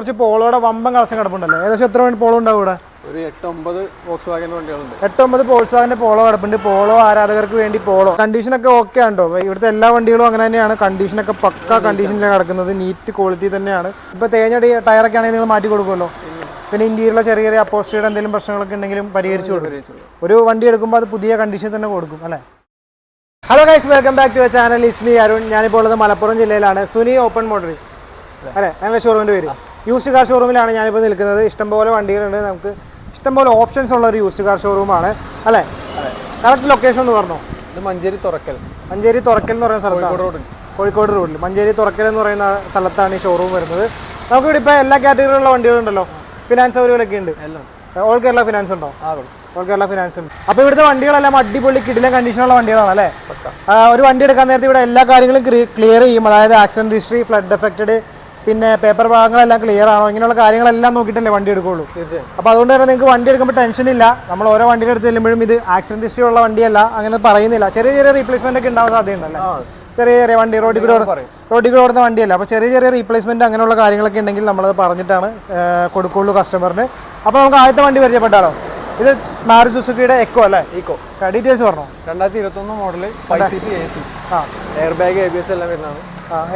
കുറച്ച് പോളോടെ വമ്പൻ കളക്ഷൻ കിടപ്പുണ്ടല്ലോ. ഏകദേശം എത്ര വേണ്ടി പോളോ ഉണ്ടാവും ഇവിടെ? ഒരു എട്ട് ഒമ്പത് ബോക്സ് വാഗൻ വണ്ടികളുണ്ട്. എട്ടൊമ്പത് പോൾസാവിന്റെ പോളോ കിടപ്പുണ്ട്. പോളോ ആരാധകർക്ക് വേണ്ടി പോളോ. കണ്ടീഷനൊക്കെ ഓക്കെ ഉണ്ടോ ഇവിടുത്തെ എല്ലാ വണ്ടികളും അങ്ങനെ തന്നെയാണ്. കണ്ടീഷൻ ഒക്കെ പക്ക കണ്ടീഷനിലാണ് കിടക്കുന്നത്. നീറ്റ് ക്വാളിറ്റി തന്നെയാണ്. ഇപ്പൊ തേഞ്ഞടി ടയറൊക്കെ ആണെങ്കിൽ നിങ്ങൾ മാറ്റി കൊടുക്കുമല്ലോ? പിന്നെ ഇന്ത്യയിലെ ചെറിയ ചെറിയ അപ്പോസ്റ്റിയുടെ എന്തെങ്കിലും പ്രശ്നങ്ങളൊക്കെ ഉണ്ടെങ്കിലും പരിഹരിച്ചു കൊടുക്കും. ഒരു വണ്ടി എടുക്കുമ്പോൾ അത് പുതിയ കണ്ടീഷൻ തന്നെ കൊടുക്കും അല്ലേ? Hello guys welcome back to channel Ismi Arun ഞാനിപ്പോൾ ഉള്ളത് മലപ്പുറം ജില്ലയിലാണ്. സുനി ഓപ്പൺ മോട്ടറി അല്ലേ? ഞങ്ങളുടെ ഷോറൂമിന്റെ പേര്. യൂസ് കാർ ഷോറൂമിലാണ് ഞാനിപ്പോൾ നിൽക്കുന്നത്. ഇഷ്ടംപോലെ വണ്ടികളുണ്ട്. നമുക്ക് ഇഷ്ടംപോലെ ഓപ്ഷൻസ് ഉള്ള ഒരു യൂസ് കാർ ഷോറൂമാണ് അല്ലേ? കറക്റ്റ് ലൊക്കേഷൻ ഒന്ന് പറഞ്ഞോ? ഇത് മഞ്ചേരി തുറക്കൽ. മഞ്ചേരി തുറക്കൽ എന്ന് പറയുന്ന സ്ഥലത്താണ്. കോഴിക്കോട് റോഡ് കോഴിക്കോട് റോഡിൽ. മഞ്ചേരി തുറക്കൽ എന്ന് പറയുന്ന സ്ഥലത്താണ് ഈ ഷോറൂം വരുന്നത്. നമുക്കിവിടെ ഇപ്പോൾ എല്ലാ കാറ്റഗറിയിലുള്ള വണ്ടികളുണ്ടല്ലോ. ഫിനാൻസ് സൗകര്യങ്ങളൊക്കെ ഉണ്ട്. ഓൾ കേരള ഫിനാൻസ് ഉണ്ടോ? ആ ഓൾ കേരള ഫിനാൻസ് ഉണ്ട്. അപ്പോൾ ഇവിടുത്തെ വണ്ടികളെല്ലാം അടിപൊളി കിടിലൻ കണ്ടീഷനുള്ള വണ്ടികളാണ് അല്ലേ? ഒരു വണ്ടി എടുക്കാൻ നേരത്തെ ഇവിടെ എല്ലാ കാര്യങ്ങളും ക്ലിയർ ചെയ്യും. അതായത് ആക്സിഡന്റ് ഹിസ്റ്ററി ഫ്ലഡ് എഫക്റ്റഡ് പിന്നെ പേപ്പർ ഭാഗങ്ങളെല്ലാം ക്ലിയർ ആണോ? ഇങ്ങനെയുള്ള കാര്യങ്ങളെല്ലാം നോക്കിയിട്ടല്ലേ വണ്ടി എടുക്കുള്ളൂ. തീർച്ചയായും. അപ്പോൾ അതുകൊണ്ട് തന്നെ നിങ്ങൾക്ക് വണ്ടി എടുക്കുമ്പോൾ ടെൻഷൻ ഇല്ല. നമ്മൾ ഓരോ വണ്ടിയുടെ അടുത്ത് ചെല്ലുമ്പോഴും ഇത് ആക്സിഡന്റ് ഹിസ്റ്ററി ഉള്ള വണ്ടിയല്ല അങ്ങനെ പറയുന്നില്ല. ചെറിയ ചെറിയ റീപ്ലേസ്മെന്റ് ഒക്കെ ഉണ്ടാവാൻ സാധ്യതയുണ്ടല്ലേ? ചെറിയ ചെറിയ വണ്ടി റോഡിൽ കൂടെ. റോഡിൽ കൂടെ ഓടുന്ന വണ്ടിയല്ല. അപ്പോൾ ചെറിയ ചെറിയ റീപ്ലേസ്മെന്റ് അങ്ങനെയുള്ള കാര്യങ്ങളൊക്കെ ഉണ്ടെങ്കിൽ നമ്മളത് പറഞ്ഞിട്ടാണ് കൊടുക്കുള്ളൂ കസ്റ്റമറിന് അപ്പോൾ നമുക്ക് ആദ്യത്തെ വണ്ടി പരിചയപ്പെട്ടാലോ? ഇത് മാരുതി സുസുക്കിയുടെ എക്കോ അല്ലേ? എക്കോ ഡീറ്റെയിൽസ് പറഞ്ഞോ? രണ്ടായിരത്തി ഇരുപത്തൊന്ന് model five seat A C ആ. Air bag A B S എല്ലാം വരുന്നതാണ്.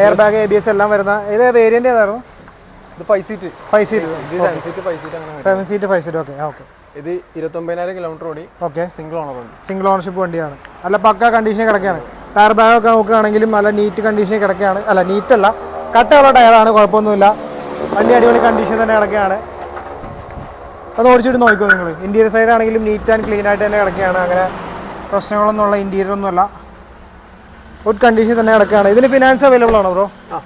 Air bag A B S എല്ലാം വരുന്ന ഇത് വേരിയന്റ് ഏതായിരുന്നു? ഇത് five seat five seat seven seat five seat അങ്ങനെ. Seven seat five seat okay okay ഇത് ഇരുപത്തൊമ്പതിനായിരം കിലോമീറ്റർ ഓടി. ഓക്കെ സിംഗിൾ ഓണർ ഉണ്ട് സിംഗിൾ ഓണർഷിപ്പ് വണ്ടിയാണ്. അല്ല പക്ക കണ്ടീഷൻ കിടക്കുകയാണ്. ടയർ ബാഗ് ഒക്കെ നോക്കുകയാണെങ്കിലും നല്ല നീറ്റ് കണ്ടീഷൻ കിടക്കുകയാണ്. അല്ല നീറ്റ് അല്ല. കട്ടയുള്ള ടയറാണ് കുഴപ്പമൊന്നുമില്ല. വണ്ടി അടിപൊളി കണ്ടീഷൻ തന്നെ കിടക്കുകയാണ്. അത് ഓടിച്ചിട്ട് നോക്കിക്കോ നിങ്ങൾ. ഇന്റീരിയർ സൈഡ് ആണെങ്കിലും നീറ്റ് ആൻഡ് ക്ലീൻ ആയിട്ട് തന്നെ കിടക്കുകയാണ്. അങ്ങനെ പ്രശ്നങ്ങളൊന്നുമുള്ള ഇന്റീരിയർ ഒന്നുമല്ല. ഗുഡ് കണ്ടീഷൻ തന്നെ കിടക്കുകയാണ്. ഇതിന് ഫിനാൻസ് അവൈലബിൾ ആണോ ബ്രോ ആ.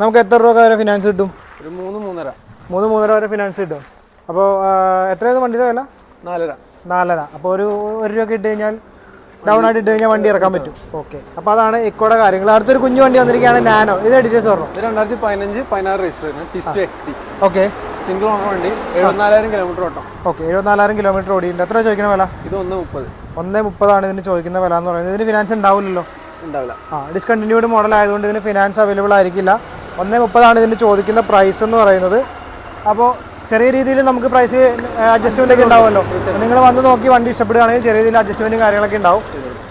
നമുക്ക് എത്ര രൂപ വരെ ഫിനാൻസ് കിട്ടും? ഒരു മൂന്ന് മൂന്നര. മൂന്ന് മൂന്നര വരെ ഫിനാൻസ് കിട്ടും. അപ്പോൾ എത്രയാണ് വണ്ടിയുടെ വില? നാലര. നാലര. അപ്പോൾ ഒരു ഒരു രൂപ ഇട്ട് കഴിഞ്ഞാൽ ഡൗൺ ആയിട്ട് ഇട്ട് കഴിഞ്ഞാൽ വണ്ടി ഇറക്കാൻ പറ്റും. ഓക്കെ. അപ്പോൾ അതാണ് ഇക്കോടെ കാര്യങ്ങൾ. അടുത്തൊരു കുഞ്ഞു വണ്ടി വന്നിരിക്കുകയാണ് നാനോ. ഇത് ഡീറ്റെയിൽസ് പറഞ്ഞു? രണ്ടായിരത്തി പതിനഞ്ച് പതിനാറ് രജിസ്റ്റർ ഓക്കെ. സിംഗിൾ ഓണർ വണ്ടി. എഴുപത്തിനാലായിരം കിലോമീറ്റർ ഓട്ടം. ഓക്കെ. എഴുപത്തിനാലായിരം കിലോമീറ്റർ ഓടിയിട്ടുണ്ട്. എത്ര ചോദിക്കുന്ന വില? ഇത് ഒന്ന് മുപ്പത്. ഒന്ന് മുപ്പതാണ് ഇതിന് ചോദിക്കുന്ന വില എന്ന് പറയുന്നത്. ഇതിന് ഫിനാൻസ് ഉണ്ടാവില്ലല്ലോ. ഉണ്ടാവില്ല. ആ ഡിസ്കണ്ടിന്യൂഡ് മോഡൽ ആയതുകൊണ്ട് ഇതിന് ഫിനാൻസ് അവൈലബിൾ ആയിരിക്കില്ല. ഒന്നേ മുപ്പതാണ് ഇതിന് ചോദിക്കുന്ന പ്രൈസ് എന്ന് പറയുന്നത്. അപ്പോൾ ചെറിയ രീതിയിൽ നമുക്ക് പ്രൈസ് അഡ്ജസ്റ്റ്മെന്റ് ഒക്കെ ഉണ്ടാവുമല്ലോ. നിങ്ങൾ വന്ന് നോക്കി വണ്ടി ഇഷ്ടപ്പെടുകയാണെങ്കിൽ ചെറിയ രീതിയിൽ അഡ്ജസ്റ്റ്മെന്റും കാര്യങ്ങളൊക്കെ ഉണ്ടാവും.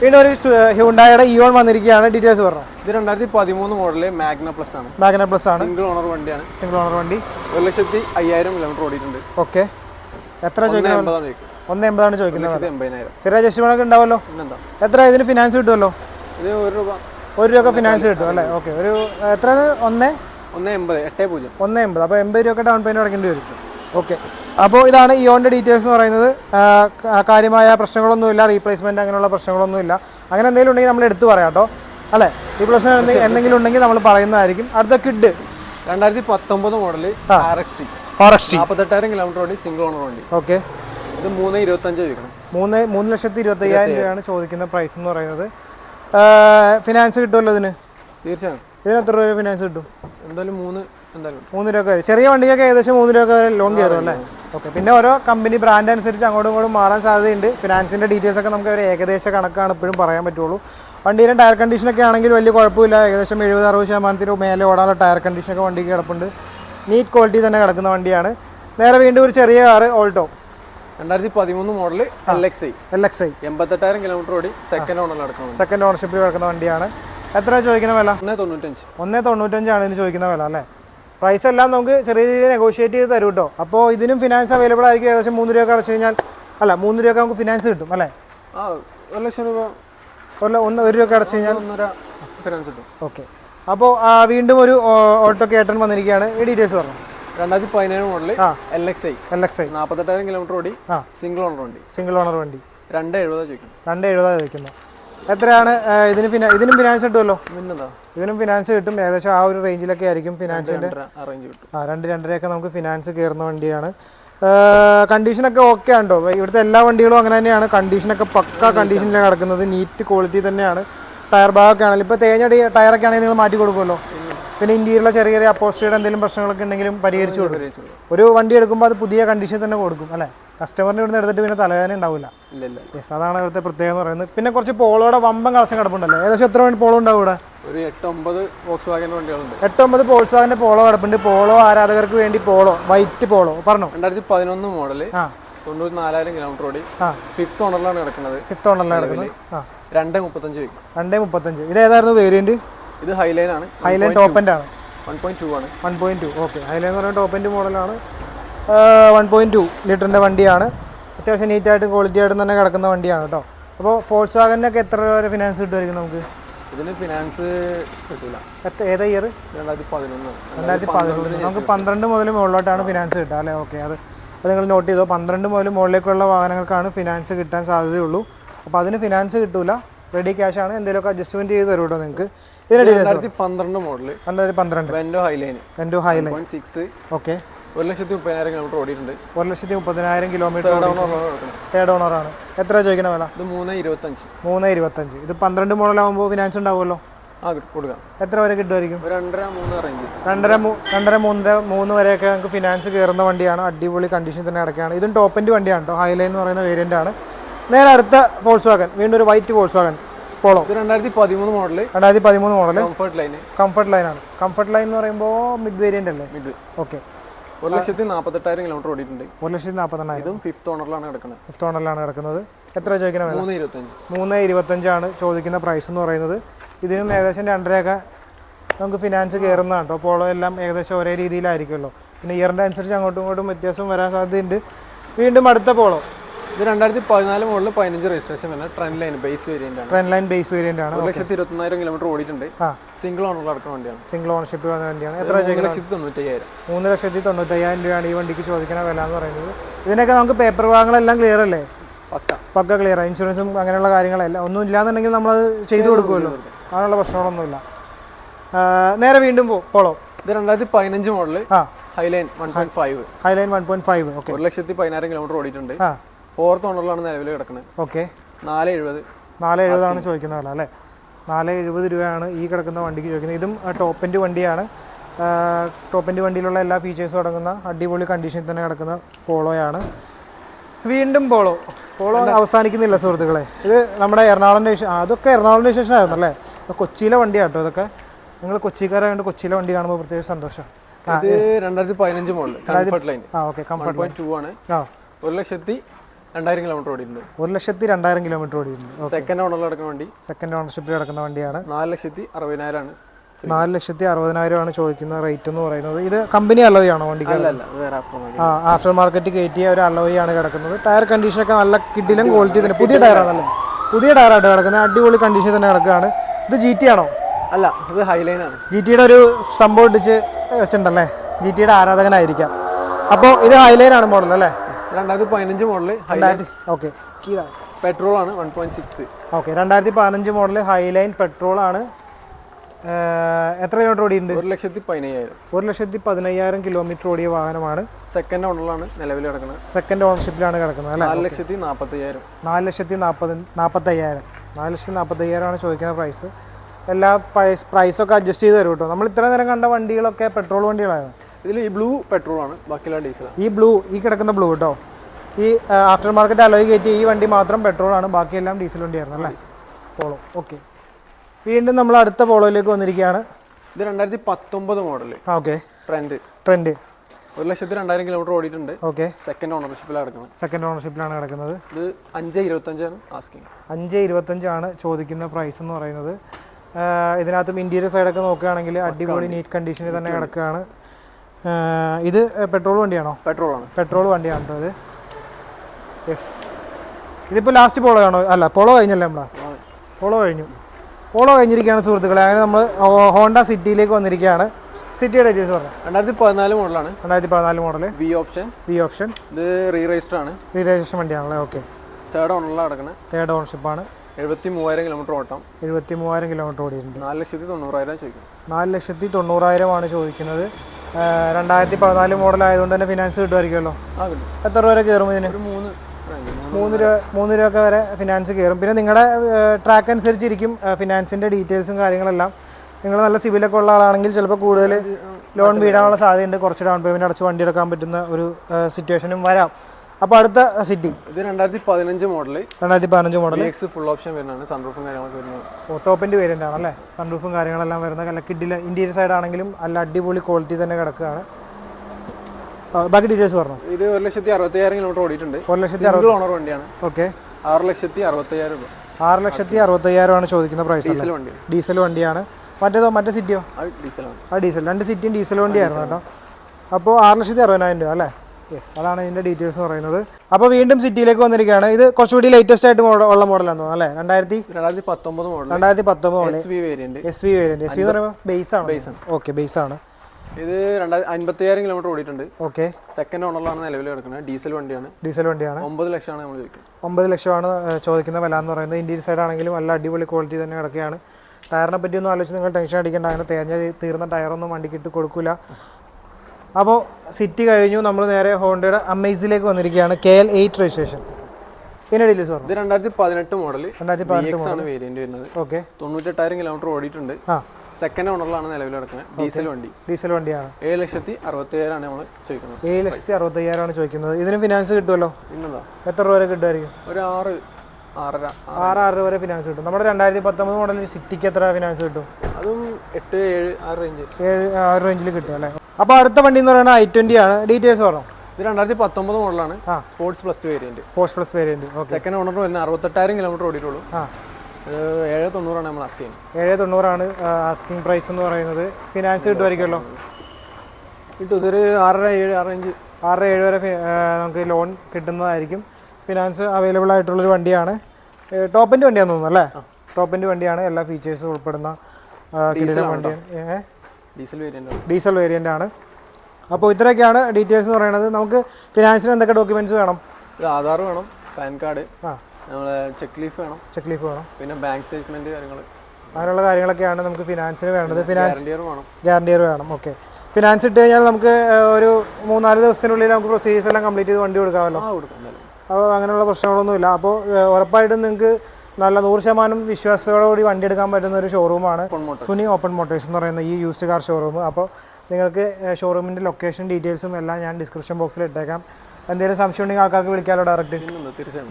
പിന്നെ ഒരു ഹ്യൂണ്ടായുടെ ഇയോൺ വന്നിരിക്കുകയാണ്. ഡീറ്റെയിൽസ് പറഞ്ഞു? ഇത് രണ്ടായിരത്തി പതിമൂന്ന് മോഡൽ മാഗ്ന പ്ലസ് ആണ്. മാഗ്ന പ്ലസ് ആണ്. സിംഗിൾ ഓണർ വണ്ടിയാണ്. സിംഗിൾ ഓണർ വണ്ടി. ഒരു ലക്ഷത്തി അയ്യായിരം കിലോമീറ്റർ ഓടിയിട്ടുണ്ട്. ഓക്കെ എത്ര ചോദിക്കുന്നത്? ഒന്ന് എൺപതാണ് ചോദിക്കുന്നത്. ചെറിയ അഡ്ജസ്റ്റ്മെന്റ് ഒക്കെ ഉണ്ടാവുമല്ലോ. എത്ര ഇതിന് ഫിനാൻസ് കിട്ടുമല്ലോ? ഇത് ഒരു രൂപ. ഒരു രൂപ ഫിനാൻസ് കിട്ടും അല്ലേ? ഓക്കെ ഒരു എത്രയാണ്? ഒന്ന്? ഒന്ന് എൺപത് എട്ട് പൂജ്യം. ഒന്ന് എൺപത്. അപ്പോൾ എൺപത് രൂപ ഡൗൺ പേയ്മെന്റ് അടക്കേണ്ടി വരും. ഓക്കെ അപ്പോൾ ഇതാണ് ഇയോന്റെ ഡീറ്റെയിൽസ് എന്ന് പറയുന്നത്. കാര്യമായ പ്രശ്നങ്ങളൊന്നുമില്ല റീപ്ലേസ്മെന്റ് അങ്ങനെയുള്ള പ്രശ്നങ്ങളൊന്നുമില്ല. അങ്ങനെ എന്തെങ്കിലും ഉണ്ടെങ്കിൽ നമ്മൾ എടുത്തു പറയാം കേട്ടോ. അല്ലേ? റീപ്ലേസ്മെന്റ് എന്തെങ്കിലും ഉണ്ടെങ്കിൽ നമ്മൾ പറയുന്നതായിരിക്കും. അടുത്ത കിഡ് രണ്ടായിരത്തി പത്തൊമ്പത് മോഡൽ ആർ എക്സ് ടി ഫോറസ്റ്റ് നാൽപ്പത്തെട്ടായിരം കിലോമീറ്റർ ഓടി സിംഗിൾ ഓണർ വണ്ടി. ഓക്കെ ഇത് മൂന്ന് ഇരുപത്തഞ്ച് ചോദിക്കണം. മൂന്ന് മൂന്ന് ലക്ഷത്തി ഇരുപത്തയ്യായിരം രൂപയാണ് ചോദിക്കുന്ന പ്രൈസ് എന്ന് പറയുന്നത്. ഫിനാൻസ് കിട്ടുമല്ലോ ഇതിന്? തീർച്ചയായും. ഇതിന് എത്ര രൂപ ഫിനാൻസ് കിട്ടും? എന്തായാലും മൂന്ന് എന്തായാലും. മൂന്ന് രൂപ വരെ. ചെറിയ വണ്ടിക്കൊക്കെ ഏകദേശം മൂന്ന് രൂപ വരെ ലോൺ കയറും അല്ലേ? ഓക്കെ പിന്നെ ഓരോ കമ്പനി ബ്രാൻഡ് അനുസരിച്ച് അങ്ങോട്ടും ഇങ്ങോട്ടും മാറാൻ സാധ്യതയുണ്ട്. ഫിനാൻസിന്റെ ഡീറ്റെയിൽസ് ഒക്കെ നമുക്ക് ഒരു ഏകദേശ കണക്കാണ് ഇപ്പോഴും പറയാൻ പറ്റുള്ളൂ. വണ്ടിയുടെ ടയർ കണ്ടീഷനൊക്കെ ആണെങ്കിൽ വലിയ കുഴപ്പമില്ല. ഏകദേശം എഴുപത് അറുപത് ശതമാനത്തിന് മേലെ ഓടാനുള്ള ടയർ കണ്ടീഷനൊക്കെ വണ്ടിക്ക് കിടപ്പുണ്ട്. നീറ്റ് ക്വാളിറ്റി തന്നെ കിടക്കുന്ന വണ്ടിയാണ്. നേരെ വീണ്ടും ഒരു ചെറിയ കാറ് ഓൾട്ടോ രണ്ടായിരത്തി പതിമൂന്ന് model L X I L X I എൺപത്തെട്ടായിരം kilometre ഓടി സെക്കൻഡ് ഓണറിൽ നടക്കുന്നത്. സെക്കൻഡ് ഓണർഷിപ്പിൽ കിടക്കുന്ന വണ്ടിയാണ്. എത്ര ചോദിക്കുന്ന വില? ഒന്നേ തൊണ്ണൂറ്റഞ്ച്. ഒന്നേ തൊണ്ണൂറ്റഞ്ചാണ് ഇതിന് ചോദിക്കുന്ന വില അല്ലേ? പ്രൈസ് എല്ലാം നമുക്ക് ചെറിയ രീതിയിൽ നെഗോഷിയേറ്റ് ചെയ്ത് തരും കേട്ടോ അപ്പോൾ ഇതിനും ഫിനാൻസ് അവൈലബിൾ ആയിരിക്കും ഏകദേശം മൂന്ന് രൂപ അടച്ചു കഴിഞ്ഞാൽ അല്ല മൂന്ന് രൂപ നമുക്ക് ഫിനാൻസ് കിട്ടും അല്ലേ? ആ ഒരു ലക്ഷം രൂപ. ഒരു ഒന്ന് ഒരു രൂപ അടച്ചു കഴിഞ്ഞാൽ ഒന്നര ഫിനാൻസ് കിട്ടും. ഓക്കെ. അപ്പോൾ വീണ്ടും ഒരു ഓട്ടോ കേട്ടൻ വന്നിരിക്കുകയാണ്. ഈ ഡീറ്റെയിൽസ് പറഞ്ഞു? രണ്ടായിരത്തി പതിനേഴ് model. L X I L X I നാൽപ്പത്തെട്ടായിരം kilometre ഓടി സിംഗിൾ ഓണർ വണ്ടി. സിംഗിൾ ഓണർ വണ്ടി. രണ്ട് എഴുപതാ ചോദിക്കുന്നു. രണ്ട് എഴുപതാ ചോദിക്കുന്നു. എത്രയാണ് ഇതിന് ഇതിനും ഫിനാൻസ് കിട്ടുമല്ലോ? ഇതിനും ഫിനാൻസ് കിട്ടും. ഏകദേശം ആ ഒരു റേഞ്ചിലൊക്കെ ആയിരിക്കും കിട്ടും. ആ രണ്ട് രണ്ടരയൊക്കെ നമുക്ക് ഫിനാൻസ് കയറുന്ന വണ്ടിയാണ്. കണ്ടീഷനൊക്കെ ഓക്കെ ഉണ്ടോ ഇവിടുത്തെ എല്ലാ വണ്ടികളും അങ്ങനെ തന്നെയാണ്. കണ്ടീഷനൊക്കെ പക്ക കണ്ടീഷനിലാണ് കിടക്കുന്നത്. നീറ്റ് ക്വാളിറ്റി തന്നെയാണ്. ടയർ ഭാഗമൊക്കെ ആണെങ്കിലും ഇപ്പോൾ തേഞ്ഞടി ടയറൊക്കെ ആണെങ്കിൽ നിങ്ങൾ മാറ്റി കൊടുക്കുമല്ലോ? പിന്നെ ഇന്ത്യയിലുള്ള ചെറിയ ചെറിയ അപ്പോസ്റ്റിയുടെ എന്തെങ്കിലും പ്രശ്നങ്ങളൊക്കെ ഉണ്ടെങ്കിലും പരിഹരിച്ചു കൊടുക്കും. ഒരു വണ്ടി എടുക്കുമ്പോൾ അത് പുതിയ കണ്ടീഷൻ തന്നെ കൊടുക്കും അല്ലേ? കസ്റ്റമറിന് ഇവിടുന്ന് എടുത്തിട്ട് പിന്നെ തലവേദന ഉണ്ടാവില്ല യെസ് അതാണ് ഇവിടുത്തെ പ്രത്യേകത എന്ന് പറയുന്നത്. പിന്നെ കുറച്ച് പോളോയുടെ വമ്പൻ കളക്ഷൻ കിടപ്പുണ്ടല്ലോ. ഏകദേശം എത്ര വേണ്ടി പോളോ ഉണ്ടാവും ഇവിടെ? ഒരു എട്ടൊമ്പത് എട്ടൊമ്പത് പോൾസോവിന്റെ പോളോ കിടപ്പുണ്ട്. പോളോ ആരാധകർക്ക് വേണ്ടി പോളോ വൈറ്റ് പോളോ. പറഞ്ഞു? രണ്ടായിരത്തി പതിനൊന്ന് മോഡൽ ആ. തൊണ്ണൂറ്റി നാലായിരം കിലോമീറ്റർ ഓടി ഫിഫ്ത് ഓണറിലാണ് കിടക്കുന്നത്. ഫിഫ്ത് ഓണറിലാണ് കിടക്കുന്നത്. രണ്ട് മുപ്പത്തഞ്ച് രണ്ടേ മുപ്പത്തഞ്ച്. ഇത് ഏതായിരുന്നു വേരിയന്റ് ഇത് ഹൈലൈൻ ആണ്. ഹൈലൈൻ ടോപ്പ് എൻഡ് ആണ്. വൺ പോയിന്റ് ടു ആണ്. One point two okay Highline എന്ന് പറയുന്ന ടോപ്പ് എൻഡ് മോഡലാണ്. വൺ പോയിന്റ് ടു ലിറ്ററിന്റെ വണ്ടിയാണ്. അത്യാവശ്യം നീറ്റായിട്ടും ക്വാളിറ്റി ആയിട്ടും തന്നെ കിടക്കുന്ന വണ്ടിയാണ് കേട്ടോ. അപ്പോൾ ഫോൾസ് വാഗനൊക്കെ എത്ര രൂപ വരെ ഫിനാൻസ് കിട്ടുമായിരിക്കും നമുക്ക്? ഇതിന് ഫിനാൻസ് കിട്ടില്ല എത്ര ഏതാ ഇയർ രണ്ടായിരത്തി പതിനൊന്ന് രണ്ടായിരത്തി പതിനൊന്ന് നമുക്ക് പന്ത്രണ്ട് മുതൽ മുകളിലോട്ടാണ് ഫിനാൻസ് കിട്ടുക അല്ലേ? ഓക്കെ അത് അത് നിങ്ങൾ നോട്ട് ചെയ്തോ. പന്ത്രണ്ട് മുതൽ മുകളിലേക്കുള്ള വാഹനങ്ങൾക്കാണ് ഫിനാൻസ് കിട്ടാൻ സാധ്യതയുള്ളൂ. അപ്പോൾ അതിന് ഫിനാൻസ് കിട്ടില്ല റെഡി ക്യാഷാണ് എന്തെങ്കിലുമൊക്കെ അഡ്ജസ്റ്റ്മെന്റ് ചെയ്ത് തരും കേട്ടോ നിങ്ങൾക്ക്? രണ്ടായിരത്തി പന്ത്രണ്ട് മോഡൽ രണ്ടായിരത്തി പന്ത്രണ്ട്. Vento Highline Highline point six okay ഒരു ലക്ഷത്തി മുപ്പതിനായിരം കിലോമീറ്റർ ഓടിയിട്ടുണ്ട്. ഒരു ലക്ഷത്തി മുപ്പതിനായിരം കിലോമീറ്റർ തേർഡ് ഓണറാണ് എത്ര ചോദിക്കണ വില? ഇത് മൂന്ന് ഇരുപത്തഞ്ച്. മൂന്ന് ഇരുപത്തഞ്ച്. ഇത് പന്ത്രണ്ട് മോഡലാകുമ്പോൾ ഫിനാൻസ് ഉണ്ടാവുമല്ലോ? ആ കൊടുക്കാം. എത്ര വരെ കിട്ടുമായിരിക്കും? രണ്ടര മൂന്ന് റേഞ്ച് രണ്ടര മൂ- രണ്ടര മൂന്നര മൂന്ന് വരെയൊക്കെ നമുക്ക് ഫിനാൻസ് കയറുന്ന വണ്ടിയാണ്. അടിപൊളി കണ്ടീഷൻ തന്നെ കിടക്കുകയാണ് ഇതും ടോപ്പ് വണ്ടിയാണ് കേട്ടോ ഹൈലൈൻ എന്ന് പറയുന്ന വേരിയന്റ് ആണ്. നേരെ അടുത്ത ഫോൾസ് വാഗൻ വീണ്ടും ഒരു വൈറ്റ് ഫോൾസ് വാഗൻ പോളോ. രണ്ടായിരത്തി പതിമൂന്ന് മോഡൽ രണ്ടായിരത്തി പതിമൂന്ന് മോഡൽ കംഫർട്ട് ലൈൻ കംഫർട്ട് ലൈനാണ് കംഫർട്ട് ലൈൻ എന്ന് പറയുമ്പോൾ മിഡ് വേരിയന്റ് അല്ലേ? മിഡ് ഓക്കെ ഒരു ലക്ഷത്തി നാൽപ്പത്തെട്ടായിരം കിലോമീറ്റർ ഓടിയിട്ടുണ്ട്. ഒരു ലക്ഷത്തി നാൽപ്പത്തെണ്ണായിരം ഇതും ഫിഫ്ത്ത് ഓണറിലാണ് കിടക്കുന്നത് ഫിഫ്ത്ത് ഓണറിലാണ് കിടക്കുന്നത്. എത്ര ചോദിക്കണം മൂന്ന് ഇരുപത്തഞ്ച്. മൂന്ന് ഇരുപത്തഞ്ചാണ് ചോദിക്കുന്ന പ്രൈസ് എന്ന് പറയുന്നത്. ഇതിനും ഏകദേശം രണ്ടരയൊക്കെ നമുക്ക് ഫിനാൻസ് കയറുന്നതാണ് കേട്ടോ പോളോ എല്ലാം ഏകദേശം ഒരേ രീതിയിലായിരിക്കുമല്ലോ. പിന്നെ ഇയറിന്റെ അനുസരിച്ച് അങ്ങോട്ടും ഇങ്ങോട്ടും വ്യത്യാസം വരാൻ സാധ്യതയുണ്ട്. വീണ്ടും അടുത്ത പോളോ ഇത് രണ്ടായിരത്തി പതിനാല് മോഡൽ പതിനഞ്ച് രജിസ്ട്രേഷൻ വരുന്ന ട്രെൻഡ് ലൈൻ ബേസ് വേരിയന്റ് ആണ്. ട്രെൻഡ് ലൈൻ ബേസ് വേരിയന്റ് ആണ്. ഒരു ലക്ഷത്തി ഇരുപത്തിനായിരം കിലോമീറ്റർ ഓടിയിട്ടുണ്ട്. സിംഗിൾ ഓണർ നടക്കുന്ന വണ്ടിയാണ്. സിംഗിൾ ഓണർഷിപ്പ് വന്ന വണ്ടിയാണ്. എത്ര മൂന്ന് ലക്ഷത്തി തൊണ്ണൂറ്റയ്യായിരം. മൂന്ന് ലക്ഷത്തി തൊണ്ണൂറ്റയ്യായിരം രൂപയാണ് ഈ വണ്ടിക്ക് ചോദിക്കുന്ന വില എന്ന് പറയുന്നത്. ഇതിനൊക്കെ നമുക്ക് പേപ്പർ ഭാഗങ്ങളെല്ലാം ക്ലിയർ അല്ലേ? പക്ക. പക്ക ക്ലിയർ ഇൻഷുറൻസും അങ്ങനെയുള്ള കാര്യങ്ങളെല്ലാം. ഒന്നും ഇല്ലാന്നുണ്ടെങ്കിൽ നമ്മളത് ചെയ്തു കൊടുക്കുമല്ലോ. അങ്ങനെയുള്ള പ്രശ്നങ്ങളൊന്നുമില്ല. നേരെ വീണ്ടും പോളോ. ഇത് രണ്ടായിരത്തി പതിനഞ്ച് model Highline one point five Highline one point five okay ഒരു ലക്ഷത്തി പതിനായിരം കിലോമീറ്റർ ഓടിയിട്ടുണ്ട്. ആ. ഫോർത്ത് ഓണറിലാണ് നിലവിൽ കിടക്കുന്നത് ഓക്കെ. നാല് എഴുപത് നാല് എഴുപതാണ് ചോദിക്കുന്ന വില അല്ലേ? നാല് എഴുപത് രൂപയാണ് ഈ കിടക്കുന്ന വണ്ടിക്ക് ചോദിക്കുന്നത്. ഇതും ടോപ്പ് എൻഡ് വണ്ടിയാണ്. ടോപ്പ് എൻഡ് വണ്ടിയിലുള്ള എല്ലാ ഫീച്ചേഴ്സും അടങ്ങുന്ന അടിപൊളി കണ്ടീഷനിൽ തന്നെ കിടക്കുന്ന പോളോയാണ്. വീണ്ടും പോളോ. പോളോ അവസാനിക്കുന്നില്ല സുഹൃത്തുക്കളെ. ഇത് നമ്മുടെ എറണാകുളം സ്റ്റേഷൻ അതൊക്കെ എറണാകുളം സ്റ്റേഷൻ ആയിരുന്നു അല്ലേ? കൊച്ചിയിലെ വണ്ടിയാണ് കേട്ടോ ഇതൊക്കെ. നിങ്ങൾ കൊച്ചിക്കാരായതുകൊണ്ട് കൊച്ചിയിലെ വണ്ടി കാണുമ്പോൾ പ്രത്യേക സന്തോഷം. ഇത് രണ്ടായിരത്തി പതിനഞ്ച് മോഡൽ കംഫർട്ട് ലൈൻ ആ ഓക്കെ കംഫർട്ട് ടു ആണ്. ഒരു ലക്ഷത്തി രണ്ടായിരം കിലോമീറ്റർ ഓടിയിട്ടുണ്ട്. ഒരു ലക്ഷത്തി രണ്ടായിരം കിലോമീറ്റർ ഓടിയിട്ടുണ്ട്. സെക്കൻഡ് ഓണറിൽ കിടക്കുന്ന വണ്ടി. സെക്കൻഡ് ഓണർഷിപ്പിൽ കിടക്കുന്ന വണ്ടിയാണ്. നാല് ലക്ഷത്തി അറുപതിനായിരമാണ് നാല് ലക്ഷത്തി അറുപതിനായിരമാണ് ചോദിക്കുന്ന റേറ്റ് എന്ന് പറയുന്നത്. ഇത് കമ്പനി അലോയ് ആണോ വണ്ടിക്ക്? അല്ല അല്ല വേറെ ആഫ്റ്റർ ആ ആഫ്റ്റർ മാർക്കറ്റ് കയറ്റിയ ഒരു അലോയ് ആണ് കിടക്കുന്നത്. ടയർ കണ്ടീഷനൊക്കെ നല്ല കിഡിലും ക്വാളിറ്റി തന്നെ. പുതിയ ടയറാണല്ലേ പുതിയ ടയറായിട്ട് കിടക്കുന്നത്. അടിപൊളി കണ്ടീഷൻ തന്നെ കിടക്കുകയാണ്. ഇത് ജി ടി ആണോ? അല്ല ഇത് ഹൈലൈൻ ആണ്. ജി ടിയുടെ ഒരു സംഭവം ഇടിച്ച് വെച്ചിട്ടുണ്ടല്ലേ? ജി ടിയുടെ ആരാധകനായിരിക്കാം. അപ്പോൾ ഇത് ഹൈലൈൻ ആണ് മോഡൽ അല്ലേ? രണ്ടായിരത്തി പതിനഞ്ച് മോഡൽ ഓക്കെ. കീതാണ്. പെട്രോൾ ആണ് വൺ പോയിന്റ് സിക്സ് ഓക്കെ രണ്ടായിരത്തി പതിനഞ്ച് മോഡൽ ഹൈലൈൻ പെട്രോൾ ആണ് എത്ര കിലോമീറ്റർ ഓടിയുണ്ട് ഒരു ലക്ഷത്തി പതിനയ്യായിരം. ഒരു ലക്ഷത്തി പതിനയ്യായിരം കിലോമീറ്റർ ഓടിയ വാഹനമാണ്. സെക്കൻഡ് ഓണറിലാണ് നിലവിൽ കിടക്കുന്നത്. സെക്കൻഡ് ഓണർഷിപ്പിലാണ് കിടക്കുന്നത് അല്ലേ? നാല് ലക്ഷത്തി നാൽപ്പത്തയ്യായിരം നാല് ലക്ഷത്തി നാൽപ്പത് നാൽപ്പത്തയ്യായിരം നാല് ലക്ഷത്തി നാൽപ്പത്തയ്യായിരമാണ് ചോദിക്കുന്ന പ്രൈസ് എല്ലാ പ്രൈസ് പ്രൈസൊക്കെ അഡ്ജസ്റ്റ് ചെയ്ത് തരും കേട്ടോ നമ്മൾ ഇത്ര നേരം കണ്ട വണ്ടികളൊക്കെ പെട്രോൾ വണ്ടികളാണ്. ഇതിൽ ഈ ബ്ലൂ പെട്രോൾ ആണ് ബാക്കിയെല്ലാം ഡീസലാണ്. ഈ ബ്ലൂ ഈ കിടക്കുന്ന ബ്ലൂ കേട്ടോ. ഈ ആഫ്റ്റർ മാർക്കറ്റ് അലോയ് കയറ്റി ഈ വണ്ടി മാത്രം പെട്രോൾ ആണ് ബാക്കിയെല്ലാം ഡീസൽ വണ്ടിയായിരുന്നു അല്ലേ? പോളോ ഓക്കെ വീണ്ടും നമ്മൾ അടുത്ത പോളോയിലേക്ക് വന്നിരിക്കുകയാണ്. ഇത് രണ്ടായിരത്തി പത്തൊമ്പത് മോഡൽ ഓക്കെ ട്രെൻഡ് ട്രെൻഡ് ഒരു ലക്ഷത്തി രണ്ടായിരം കിലോമീറ്റർ ഓടിയിട്ടുണ്ട്. ഓക്കെ സെക്കൻഡ് ഓണർഷിപ്പിലാണ് കിടക്കുന്നത്. സെക്കൻഡ് ഓണർഷിപ്പിലാണ് കിടക്കുന്നത്. ഇത് അഞ്ച് ഇരുപത്തഞ്ചാണ് ആസ്കിങ് അഞ്ച് ഇരുപത്തഞ്ചാണ് ചോദിക്കുന്ന പ്രൈസ് എന്ന് പറയുന്നത്. ഇതിനകത്തും ഇന്റീരിയർ സൈഡൊക്കെ നോക്കുകയാണെങ്കിൽ അടിപൊളി. നീറ്റ് കണ്ടീഷനിൽ തന്നെ കിടക്കുകയാണ്. ഇത് പെട്രോൾ വണ്ടിയാണോ? പെട്രോൾ ആണ് പെട്രോൾ വണ്ടിയാണ് കേട്ടോ ഇത്. യെസ് ഇതിപ്പോൾ ലാസ്റ്റ് പോളോ ആണോ? അല്ല പോളോ കഴിഞ്ഞല്ലേ നമ്മളാ? പോളോ കഴിഞ്ഞു. പോളോ കഴിഞ്ഞിരിക്കുകയാണ് സുഹൃത്തുക്കളെ. അങ്ങനെ നമ്മൾ ഹോണ്ട സിറ്റിയിലേക്ക് വന്നിരിക്കുകയാണ്. സിറ്റിയുടെ ഡീറ്റെയിൽസ് പറഞ്ഞു? രണ്ടായിരത്തി പതിനാല് മോഡലാണ്. രണ്ടായിരത്തി പതിനാല് model V option V option ഇത് റീ രജിസ്റ്റർ ആണ്. റീ രജിസ്ട്രേഷൻ വണ്ടിയാണല്ലേ ഓക്കെ തേർഡ് ഓണറിലാണ് നടക്കുന്നത് തേർഡ് ഓണർഷിപ്പാണ് എഴുപത്തി മൂവായിരം കിലോമീറ്റർ ഓട്ടം. എഴുപത്തി മൂവായിരം കിലോമീറ്റർ ഓടിയിട്ടുണ്ട്. നാല് ലക്ഷത്തി തൊണ്ണൂറായിരം ചോദിക്കും നാല് ലക്ഷത്തി തൊണ്ണൂറായിരമാണ് ചോദിക്കുന്നത്. രണ്ടായിരത്തി പതിനാല് മോഡൽ ആയതുകൊണ്ട് തന്നെ ഫിനാൻസ് കിട്ടുമായിരിക്കുമല്ലോ. എത്ര രൂപ വരെ കയറും ഇതിന്? മൂന്ന് മൂന്ന് രൂപ മൂന്ന് രൂപ ഒക്കെ വരെ ഫിനാൻസ് കയറും. പിന്നെ നിങ്ങളുടെ ട്രാക്ക് അനുസരിച്ചിരിക്കും ഫിനാൻസിന്റെ ഡീറ്റെയിൽസും കാര്യങ്ങളെല്ലാം. നിങ്ങൾ നല്ല സിവിലൊക്കെ ഉള്ള ആളാണെങ്കിൽ ചിലപ്പോൾ കൂടുതൽ ലോൺ വീടാനുള്ള സാധ്യതയുണ്ട്. കുറച്ച് ഡൗൺ പേയ്മെന്റ് അടച്ച് വണ്ടി എടുക്കാൻ പറ്റുന്ന ഒരു സിറ്റുവേഷനും വരാം. അപ്പോൾ അടുത്ത സിറ്റി. ഇത് രണ്ടായിരത്തി പതിനഞ്ച് മോഡൽ രണ്ടായിരത്തി പതിനഞ്ച് മോഡൽ എക്സ് ഫുൾ ഓപ്ഷൻ വരുന്നതാണ്. സൺറൂഫും കാര്യങ്ങളൊക്കെ വരുന്നത്. ടോപ്പിന്റെ വേരിയന്റ് ആണല്ലേ? സൺറൂഫും കാര്യങ്ങളെല്ലാം വരുന്ന നല്ല കിഡിൽ ഇന്റീരിയർ സൈഡ് ആണെങ്കിലും നല്ല അടിപൊളി ക്വാളിറ്റി തന്നെ കിടക്കുകയാണ്. ബാക്കി ഡീറ്റെയിൽസ് പറഞ്ഞു? ഇത് ഒരു ലക്ഷത്തി അറുപത്തയ്യായിരം കിലോമീറ്റർ ഓടിയിട്ടുണ്ട്. ഒരു ലക്ഷത്തി സിംഗിൾ ഓണർ വണ്ടിയാണ്. ഓക്കെ ആറ് ലക്ഷത്തി അറുപത്തയ്യായിരം രൂപ. ആറ് ലക്ഷത്തി അറുപത്തയ്യായിരമാണ് ചോദിക്കുന്ന പ്രൈസ് അല്ലേ? ഡീസൽ വണ്ടിയാണ് ഡീസൽ വണ്ടിയാണ്. മറ്റേതോ മറ്റേ സിറ്റിയോ ഡീസൽ ആ ഡീസൽ രണ്ട് സിറ്റിയും ഡീസൽ വണ്ടിയായിരുന്നു കേട്ടോ. അപ്പോൾ ആറ് ലക്ഷത്തി അറുപതിനായിരം രൂപ അല്ലേ? യെസ് അതാണ് ഇതിന്റെ ഡീറ്റെയിൽസ് എന്ന് പറയുന്നത്. അപ്പോൾ വീണ്ടും സിറ്റിയിലേക്ക് വന്നിരിക്കുകയാണ്. ഇത് കുറച്ചുകൂടി ലേറ്റസ്റ്റ് ആയിട്ട് ഉള്ള മോഡലാണെന്ന് തോന്നുന്നു അല്ലേ? രണ്ടായിരത്തി രണ്ടായിരത്തി പത്തൊമ്പത് മോഡൽ രണ്ടായിരത്തി പത്തൊമ്പത് model S V variant S V variant S V എന്ന് പറയുമ്പോൾ ബേസ് ആണ്. ഓക്കെ ബേസ് ആണ്. ഇത് രണ്ടായിരത്തി അൻപത്തയ്യായിരം കിലോമീറ്റർ ഓടിയിട്ടുണ്ട്. ഓക്കെ സെക്കൻഡ് ഓണറിലാണ് നിലവിൽ കിടക്കുന്നത്. ഡീസൽ വണ്ടിയാണ്. ഡീസൽ വണ്ടിയാണ്. ഒമ്പത് ലക്ഷമാണ് നമ്മൾ ചോദിക്കുന്നത്. ഒമ്പത് ലക്ഷമാണ് ചോദിക്കുന്ന വില എന്ന് പറയുന്നത്. ഇന്ത്യൻ സൈഡ് ആണെങ്കിലും നല്ല അടിപൊളി ക്വാളിറ്റി തന്നെ കിടക്കുകയാണ്. ടയറിനെ പറ്റി ഒന്നും ആലോചിച്ച് നിങ്ങൾ ടെൻഷൻ അടിക്കേണ്ട. അങ്ങനെ തേഞ്ഞ തീർന്ന ടയറൊന്നും വണ്ടിക്ക് ഇട്ട് കൊടുക്കില്ല അപ്പോൾ സിറ്റി കഴിഞ്ഞു നമ്മൾ നേരെ ഹോണ്ടയുടെ അമേസിലേക്ക് വന്നിരിക്കുകയാണ് കെ എൽ എയ്റ്റ് രജിസ്ട്രേഷൻ ഇതിനിടയിൽ സാർ ഇത് രണ്ടായിരത്തി പതിനെട്ട് മോഡൽ രണ്ടായിരത്തി ആണ് വേരിയന്റ് വരുന്നത്. ഓക്കെ തൊണ്ണൂറ്റെട്ടായിരം കിലോമീറ്റർ ഓടിയിട്ടുണ്ട്. ആ. സെക്കൻഡ് ഓണറിലാണ് നിലവിൽ ഡീസൽ വണ്ടി. ഡീസൽ വണ്ടിയാണ്. ഏഴ് ലക്ഷത്തി അറുപത്തയ്യായിരമാണ് നമ്മൾ ചോദിക്കുന്നത്. ഏഴ് ലക്ഷത്തി അറുപത്തയ്യായിരമാണ് ചോദിക്കുന്നത്. ഇതിന് ഫിനാൻസ് കിട്ടുമല്ലോ? ഇന്നതാ. എത്ര രൂപ വരെ കിട്ടുമായിരിക്കും? ഒരു ആറ് ആറര ആറ്. ആറ് വരെ ഫിനാൻസ് കിട്ടും. നമ്മുടെ രണ്ടായിരത്തി പത്തൊമ്പത് മോഡൽ സിറ്റിക്ക് എത്ര ഫിനാൻസ് കിട്ടും? അതും എട്ട് ഏഴ് ആ റേഞ്ച് ഏഴ് ആ റേഞ്ചിൽ കിട്ടും അല്ലേ? അപ്പോൾ അടുത്ത വണ്ടി എന്ന് പറയുന്നത് ഐ ട്വന്റി ആണ്. ഡീറ്റെയിൽസ് പറഞ്ഞു? ഇത് രണ്ടായിരത്തി പത്തൊമ്പത് മോഡലാണ്. Sports plus variant sports plus variant second owner വരുന്ന അറുപത്തെട്ടായിരം കിലോമീറ്റർ ഓടിയിട്ടുള്ളൂ. ഏഴ് തൊണ്ണൂറാണ് നമ്മൾ ആസ്കിങ് ഏഴ് തൊണ്ണൂറാണ് ആസ്കിങ് പ്രൈസ് എന്ന് പറയുന്നത്. ഫിനാൻസ് കിട്ടുമായിരിക്കുമല്ലോ? കിട്ടും. ഇതൊരു ആറര ഏഴ് ആറ് അഞ്ച് ആറര ഏഴ് വരെ നമുക്ക് ലോൺ കിട്ടുന്നതായിരിക്കും. ഫിനാൻസ് അവൈലബിൾ ആയിട്ടുള്ളൊരു വണ്ടിയാണ്. ടോപ്പിന്റെ വണ്ടിയാണെന്ന് തോന്നുന്നു അല്ലേ? ടോപ്പിന്റെ വണ്ടിയാണ്. എല്ലാ ഫീച്ചേഴ്സും ഉൾപ്പെടുന്ന വണ്ടിയാണ്? ഡീസൽ വേരിയന്റ് ഡീസൽ വേരിയന്റ് ആണ്. അപ്പോൾ ഇത്രയൊക്കെയാണ് ഡീറ്റെയിൽസ് എന്ന് പറയുന്നത്. നമുക്ക് ഫിനാൻസിന് എന്തൊക്കെ ഡോക്യുമെന്റ്സ് വേണം? ആധാർ വേണം പാൻ കാർഡ് ആ. നമ്മളെ ചെക്ക് ലീഫ് വേണം ചെക്ക് ലീഫ് വേണം. പിന്നെ ബാങ്ക് സ്റ്റേറ്റ്മെന്റ് കാര്യങ്ങൾ അങ്ങനെയുള്ള കാര്യങ്ങളൊക്കെയാണ് നമുക്ക് ഫിനാൻസിന് വേണ്ടത്. ഫിനാൻസ് ഗ്യാരണ്ടിയർ വേണം. ഗ്യാരണ്ടിയർ വേണം. ഓക്കെ ഫിനാൻസ് ഇട്ട് കഴിഞ്ഞാൽ നമുക്ക് ഒരു മൂന്നാൽ ദിവസത്തിനുള്ളിൽ നമുക്ക് പ്രൊസീജിയേഴ്സ് എല്ലാം കംപ്ലീറ്റ് ചെയ്ത് വണ്ടി കൊടുക്കാമല്ലോ. അപ്പോൾ അങ്ങനെയുള്ള പ്രശ്നങ്ങളൊന്നുമില്ല. അപ്പോൾ ഉറപ്പായിട്ടും നിങ്ങൾക്ക് നല്ല നൂറ് ശതമാനം വിശ്വാസത്തോടുകൂടി വണ്ടി എടുക്കാൻ പറ്റുന്ന ഒരു ഷോറൂമാണ് സുനി ഓപ്പൺ മോട്ടോഴ്സ് എന്ന് പറയുന്ന ഈ യൂസ്ഡ് കാർ ഷോറൂം അപ്പോൾ നിങ്ങൾക്ക് ഷോറൂമിന്റെ ലൊക്കേഷൻ ഡീറ്റെയിൽസും എല്ലാം ഞാൻ ഡിസ്ക്രിപ്ഷൻ ബോക്സിൽ ഇട്ടേക്കാം. എന്തെങ്കിലും സംശയം ഉണ്ടെങ്കിൽ ആൾക്കാർക്ക് വിളിക്കാമല്ലോ ഡയറക്റ്റ്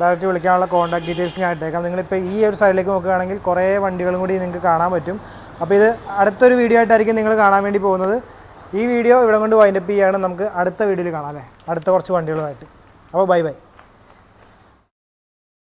ഡയറക്റ്റ് വിളിക്കാനുള്ള കോൺടാക്ട് ഡീറ്റെയിൽസ് ഞാൻ ഇട്ടേക്കാം. നിങ്ങളിപ്പോൾ ഈ ഒരു സൈഡിലേക്ക് നോക്കുകയാണെങ്കിൽ കുറേ വണ്ടികളും കൂടി നിങ്ങൾക്ക് കാണാൻ പറ്റും. അപ്പോൾ ഇത് അടുത്തൊരു വീഡിയോ ആയിട്ടായിരിക്കും നിങ്ങൾ കാണാൻ വേണ്ടി പോകുന്നത്. ഈ വീഡിയോ ഇവിടെ കൊണ്ട് വൈൻഡപ്പ് ചെയ്യുകയാണ് നമുക്ക് അടുത്ത വീഡിയോയിൽ കാണാം അല്ലേ? അടുത്ത കുറച്ച് വണ്ടികളുമായിട്ട്. അപ്പോൾ ബൈ ബൈ